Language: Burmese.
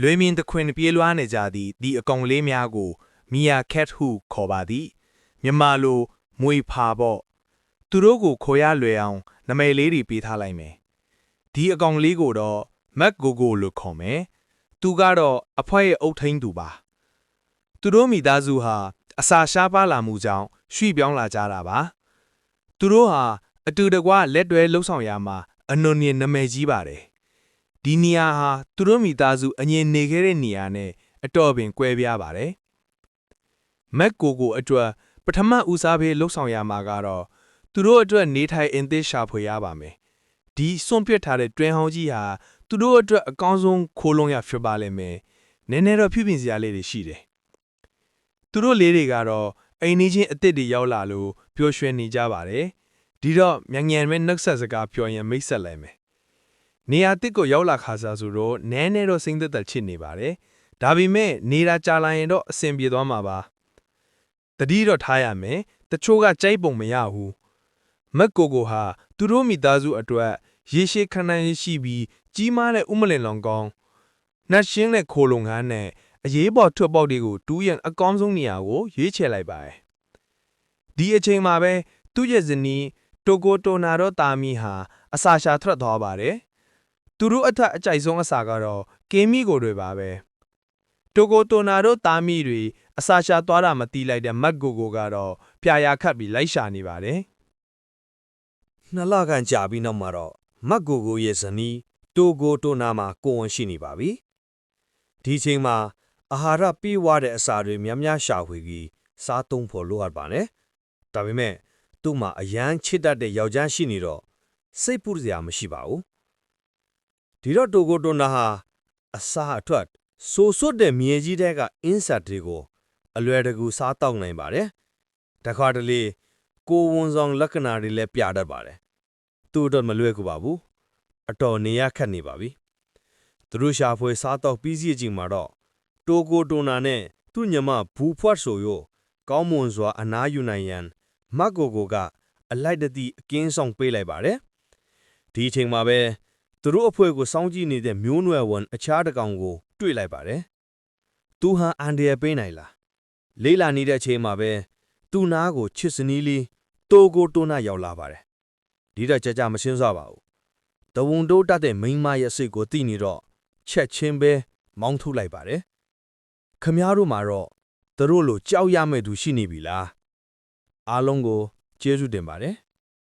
လွေမြင်တခွင်ပြေးလွှားနေကြသည့်ဒီအကောင်လေးများကိုမီယာကက်ဟုခေါ်ပါသည်မြန်မာလိုမွေဖာပေါ့သူတို့ကိုခေါ်ရလွယ်အောင်နမိတ်လေးတွေပေးထားလိုက်မယ်ဒီအကောင်လေးကိုတော့မက်ကိုကိုလို့ခေါ်မယ်သူကတော့အဖွဲရဲ့အုတ်ထိန်သူပါသူတို့မိသားစုဟာအစာရှားပါလာမှုကြောင့်ရွှေ့ပြောင်းလာကြတာပါသူတို့ဟာအတူတကွလက်တွဲလှုပ်ဆောင်ရမှာအနုံညင်နမိတ်ကြီးပါတယ် ဒီနေရာဟာသူတို့မိသားစုအငြင်းနေခဲ့တဲ့နေရာနဲ့အတော်ပင်ကွဲပြားပါတယ်။မက်ကိုကိုအတွက်ပထမဦးစားပေးလှုပ်ဆောင်ရမှာကတော့သူတို့အတွက်နေထိုင်အင်သစ်ရှာဖွေရပါမယ်။ဒီစွန့်ပစ်ထားတဲ့တွင်ဟောင်းကြီးဟာသူတို့အတွက်အကောင်းဆုံးခိုးလုံးရဖြစ်ပါလိမ့်မယ်။နည်းနည်းတော့ပြုပြင်စရာလေးတွေရှိတယ်။သူတို့လေးတွေကတော့အိမ်နီးချင်းအစ်စ်တွေရောက်လာလို့ပျော်ရွှင်နေကြပါတယ်။ဒီတော့မြန်မြန်ပဲနှုတ်ဆက်စကားပြောရင်မိတ်ဆက်လိုက်မယ်။ နေရာတစ်ကိုရောက်လာခါစားဆိုတော့နည်းနည်းတော့စိမ့်သက်သက်ချစ်နေပါတယ်။ဒါပေမဲ့နေတာကြာလာရင်တော့အဆင်ပြေသွားမှာပါ။တတိတော့ထားရမယ်။တချို့ကကြိုက်ပုံမရဘူး။မက်ကိုကိုဟာသူတို့မိသားစုအတွက်ရေရှည်ခန္ဓာရည်ရှိပြီးကြီးမားတဲ့ဥမလင်လောင်ကောင်းနှက်ရှင်းတဲ့ခိုလုံငန်းနဲ့အရေးပေါ်ထွက်ပေါက်တွေကိုတူးရန်အကောင်းဆုံးနေရာကိုရွေးချယ်လိုက်ပါတယ်။ဒီအချိန်မှာပဲသူ့ရဲ့ဇနီးတိုကိုတိုနာတော့တာမီဟာအစာရှာထွက်သွားပါတယ်။ သူတို့အထက်အကြိုက်ဆုံးအစာကတော့ကင်းမီကိုတွေပါပဲတိုကိုတိုနာတို့သားမိတွေအစာရှာသွားတာမတီးလိုက်တဲ့မတ်ကိုကိုကတော့ပြာရာခတ်ပြီးလိုက်ရှာနေပါတယ်နှစ်လခန့်ကြာပြီးနောက်မှာတော့မတ်ကိုကိုရဲ့ဇနီးတိုကိုတိုနာမှာကိုယ်ဝန်ရှိနေပါပြီဒီချိန်မှာအာဟာရပြည့်ဝတဲ့အစာတွေများများရှာဖွေပြီးစားသုံးဖို့လိုအပ်ပါတယ်ဒါပေမဲ့သူ့မှာအရန်ချစ်တတ်တဲ့ယောက်ျားရှိနေတော့စိတ်ပူစရာမရှိပါဘူး ဒီတော့တိုကိုတိုနာဟာအစာအထွက်ဆိုဆွတ်တဲ့မြေကြီးတဲကအင်းဆက်တွေကိုအလွယ်တကူစားတောက်နိုင်ပါတယ်တခါတလေကိုယ်ဝန်ဆောင်လက္ခဏာတွေလည်းပြတတ်ပါတယ်သူ့အတွက်မလွယ်ကူပါဘူးအတော်နေရခက်နေပါပြီသူတို့ရှာဖွေစားတော့ပြီးစီးချိန်မှာတော့တိုကိုတိုနာနဲ့သူ့ညမဘူဖွတ်ဆိုရိုကောင်းမွန်စွာအနားယူနိုင်ရန်မတ်ကိုကိုကအလိုက်တတိအကင်းဆောင်ပေးလိုက်ပါတယ်ဒီအချိန်မှာပဲ သူတို့အဖွဲ့ကိုစောင့်ကြည့်နေတဲ့မျိုးနွယ်ဝန်အခြားတစ်ကောင်ကို တွေ့လိုက်ပါတယ်သူဟာအန်ဒီရပေးနိုင်လားလေးလာနေတဲ့အချိန်မှာပဲသူ့နားကိုချစ်စနီးလေးတိုကိုတိုနာရောက်လာပါတယ်ဒီတော့ကြကြမရှင်းစွာပါဘူးတဝုံတိုးတတ်တဲ့မိန်းမရဲ့စိတ်ကိုသိနေတော့ချက်ချင်းပဲမောင်းထုတ်လိုက်ပါတယ်ခမည်းတော်မှာတော့သူတို့လိုကြောက်ရမဲ့သူရှိနေပြီလားအားလုံးကိုကျေးဇူးတင်ပါတယ်